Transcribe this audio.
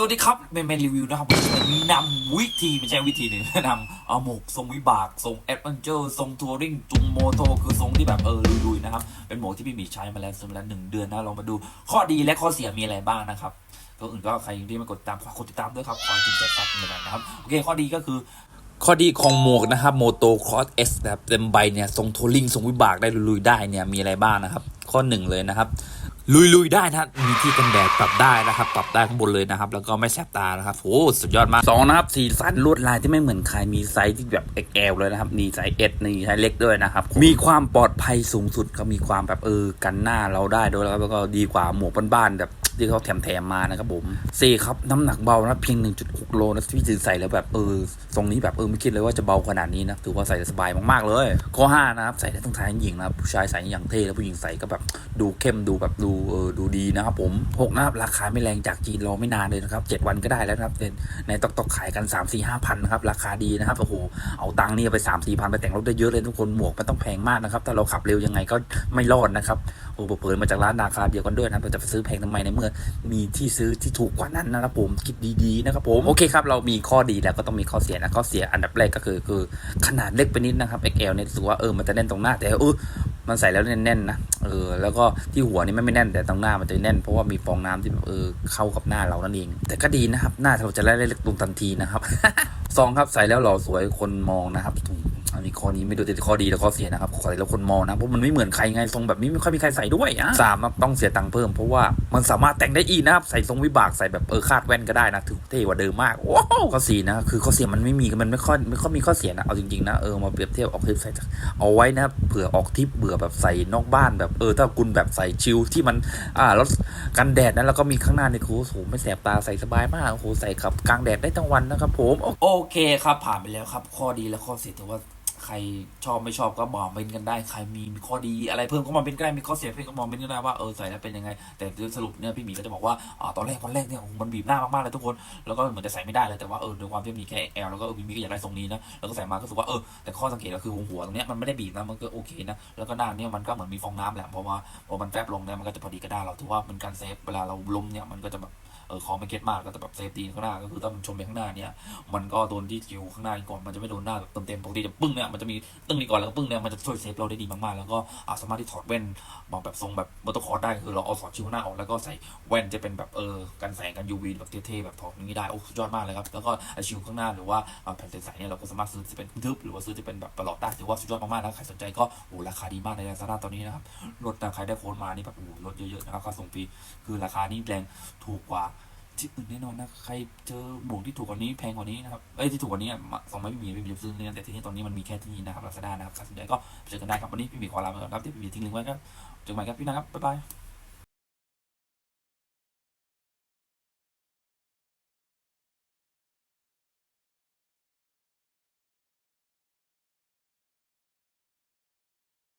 สวัสดีครับเมนเมนรีวิวนะครับนำวิธีไม่ใช่วิธีหนึ่งนำเอาหมกทรงวิบากทรงแอดเวนเจอร์ทรงทัวริงจุงโมโตคือทรงที่แบบเออลุยๆนะครับ เป็นหมกที่พี่หมีใช้มาแล้วสมแล้วหนึ่งเดือนนะลองมาดูข้อดีและข้อเสียมีอะไรบ้างนะครับก็อื่นก็ใครที่มากดติดตามฝากดติดตามด้วยครับคอยติดใจซับในแบบนะครับโอเคข้อดีก็คือข้อดีของหมวกนะครับโมโตครอสเอสนะครับเต็มใบเนี่ยทรงทัวริงทรงวิบากได้ลุยๆได้เนี่ยมีอะไรบ้างนะครับ ข้อหนึ่งเลยนะครับ ลุยๆได้นะมีที่กันแดดปรับได้นะครับ ปรับได้ข้างบนเลยนะครับ แล้วก็ไม่แสบตานะครับโอ้สุดยอดมากสองนะครับสีสันลวดลายที่ไม่เหมือนใครมีไซส์ที่แบบ XL เลยนะครับมีไซส์ S นี่ไซส์เล็กด้วยนะครับ มีความปลอดภัยสูงสุดก็มีความแบบเออกันหน้าเราได้ด้วยแล้วก็ดีกว่าหมวกบ้านๆแบบ ที่เขาแถมๆมานะครับผมสี่ครับน้ำหนักเบานะเพียง 1.6 โลนะที่ใส่แล้วแบบเออทรงนี้แบบเออไม่คิดเลยว่าจะเบาขนาดนี้นะถือว่าใส่สบายมากๆเลย ข้อห้านะครับใส่ได้ทั้งชายทั้งหญิงนะครับผู้ชายใส่อย่างเท่แล้วผู้หญิงใส่ก็แบบดูเข้มดูแบบดูเออดูดีนะครับผมหกนะครับราคาไม่แรงจากจีนรอไม่นานเลยนะครับเจ็ดวันก็ได้แล้วนะครับในในตอกตอกขายกัน 3 4 5พันนะครับราคาดีนะครับโอ้โหเอาตังค์นี่ไป3 4พันไปแต่งรถได้เยอะเลยทุกคนหมวกมันต้องแพงมากนะครับถ้าเราขับเร็วยังไงก็ไม่รอดนะครับ โอ้เปิดมาจากร้านราคาเดียวกันด้วยนะเราจะซื้อแพงทำไมในเมื่อ มีที่ซื้อที่ถูกกว่านั้นนะครับผมคิดดีๆนะครับผมโอเคครับเรามีข้อดีแล้วก็ต้องมีข้อเสียนะข้อเสียอันดับแรกก็คือคือขนาดเล็กไปนิดนะครับ XL เนี่ยรู้สึกว่าเออมันจะแน่นตรงหน้าแต่เออมันใส่แล้วแน่นๆนะเออแล้วก็ที่หัวนี่ไม่ไม่แน่นแต่ตรงหน้ามันจะแน่นเพราะว่ามีฟองน้ำที่แบบเออเข้ากับหน้าเรานั่นเอง แต่ก็ดีนะครับ หน้าเราจะไล่เล็กลงทันทีนะครับซองครับใส่แล้วหล่อสวยคนมองนะครับ อันนี้ข้อนี้ไม่ดูแต่ข้อดีและข้อเสียนะครับใส่แล้วคนมองนะเพราะมันไม่เหมือนใครไงทรงแบบนี้ไม่ค่อยมีใครใส่ด้วยอะสามต้องเสียตังค์เพิ่มเพราะว่ามันสามารถแต่งได้อีกนะครับใส่ทรงวิบากใส่แบบเออคาดแว่นก็ได้นะถือเท่กว่าเดิมมากว้าวข้อสี่นะคือข้อเสียมันไม่มีมันไม่ค่อยไม่ค่อยมีข้อเสียนะเอาจริงๆนะเออมาเปรียบเทียบออกทริปใส่เอาไว้นะเผื่อออกทริปเบื่อแบบใส่นอกบ้านแบบเออถ้าคุณแบบใส่ชิลที่มันอ่าแล้วกันแดดนะแล้วก็มีข้างหน้านี่คือโอ้โหไม่แสบตาใส่สบายมากโอ้โหใส่ขับกลางแดดได้ทั้งวันนะครับผมโอเคครับผ่านไปแล้วครับ ข้อดีและข้อเสียถือว่า ใครชอบไม่ชอบก็บอกเป็นกันได้ ใครมีข้อดีอะไรเพิ่มก็มาเป็นก็ได้มีข้อเสียเพิ่มก็มองเป็นก็ได้ว่าเออใส่แล้วเป็นยังไง แต่สรุปเนี่ยพี่หมีก็จะบอกว่าอ่าตอนแรกวันแรกเนี่ยมันบีบหน้ามากๆเลยทุกคนแล้วก็เหมือนจะใส่ไม่ได้เลยแต่ว่าเออด้วยความที่มีแค่แอลแล้วก็เออพี่หมีก็อยากได้ทรงนี้นะแล้วก็ใส่มาก็รู้สึกว่าเออแต่ข้อสังเกตก็คือหัวตรงเนี้ยมันไม่ได้บีบนะมันก็โอเคนะแล้วก็หน้าเนี่ยมันก็เหมือนมีฟองน้ำแหละเพราะว่าพอมันแฟบลงเนี่ยมันก็จะพอดีกระด้าเราถือว่าเป็นการเซฟเวลาเราล้มเนี่ยมันก็จะแบบ เออคอไม่เก็ตมากก็จะแบบเซฟตีนข้างหน้าก็คือถ้ามันชนไปข้างหน้าเนี่ยมันก็โดนที่คิวข้างหน้าก่อนมันจะไม่โดนหน้าแบบเต็มๆปกติจะปึ้งเนี่ยมันจะมีตึ้งนี่ก่อนแล้วก็ปึ้งเนี่ยมันจะช่วยเซฟเราได้ดีมากๆแล้วก็สามารถที่ถอดแว่นมองแบบทรงแบบมอเตอร์คอร์ได้คือเราเอาสอดชิวข้างหน้าออกแล้วก็ใส่แว่นจะเป็นแบบเออกันแสงกัน UV แบบเท่ๆแบบถอดอย่างนี้ได้โอ้สุดยอดมากเลยครับแล้วก็ชิวข้างหน้าหรือว่าแผ่นใสๆเนี่ยเราก็สามารถซื้อจะเป็นทึบหรือว่าซื้อจะเป็นแบบประหลอดได้ถือว่าสุดยอดมากๆนะใครสนใจก็โอ้ราคาดีมากใน Lazada ตอนนี้นะครับลดนะใครได้โค้ดมานี่แบบโอ้ลดเยอะๆนะครับค่าส่งฟรีคือราคานี่แรงถูกกว่า ที่อื่นแน่นอนนะ ใครเจอบวกที่ถูกกว่านี้แพงกว่านี้นะครับ เอ้ยที่ถูกกว่านี้สองไม่มีไม่มีซื้อเลยนะแต่ที่นี่ตอนนี้มันมีแค่ที่นี่นะครับลาซาด้านะครับใครสนใจก็เจอกันได้ครับวันนี้พี่หมีขอลาไปก่อนครับที่พี่หมีทิ้งลิงก์ไว้ก็เจอกันใหม่ครับพี่นะครับบ๊ายบาย